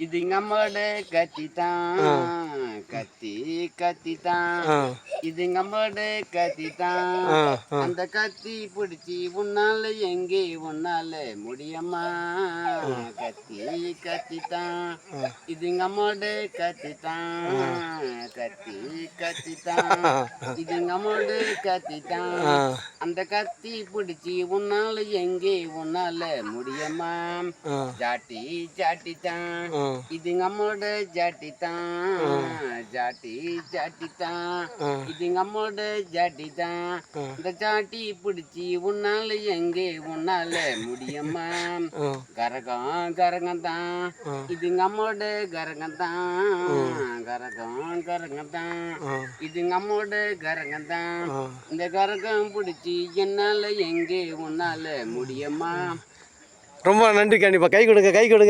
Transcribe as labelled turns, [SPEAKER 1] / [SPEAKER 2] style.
[SPEAKER 1] இது நம்மோட கத்தி தான் கத்தி கத்தி தான்
[SPEAKER 2] ஆ
[SPEAKER 1] இது நம்மோட கத்தி தான் அந்த கத்தி பிடிச்சி உன்னால எங்கே உன்னால முடியுமா? கத்தி கத்தி தான் இது நம்மோட கத்தி தான் கத்தி கத்தி தான் இது நம்மோட கத்தி தான் அந்த கத்தி பிடிச்சி உன்னால எங்கே உன்னால முடியுமா? ஜாட்டி ஜாட்டி தான்
[SPEAKER 2] ஆ.
[SPEAKER 1] இது நம்மோட ஜாட்டி தான் ஜாட்டி ஜாட்டி தான். இது நம்மோட ஜாட்டி தான் இந்த ஜாட்டி பிடிச்சி உன்னால எங்கே உன்னால முடியுமா?
[SPEAKER 2] ஆ.
[SPEAKER 1] கரகம் கரகம் தான். இது நம்மோட கரகம் தான் கரகம் கரகம் தான் இது நம்மோட கரகம் தான் இந்த கரகம் பிடிச்சி என்னால எங்கே உன்னால முடியுமா?
[SPEAKER 2] ரொம்ப நன்றி கண்டிப்பாக கை கொடுங்க கை கொடுங்க.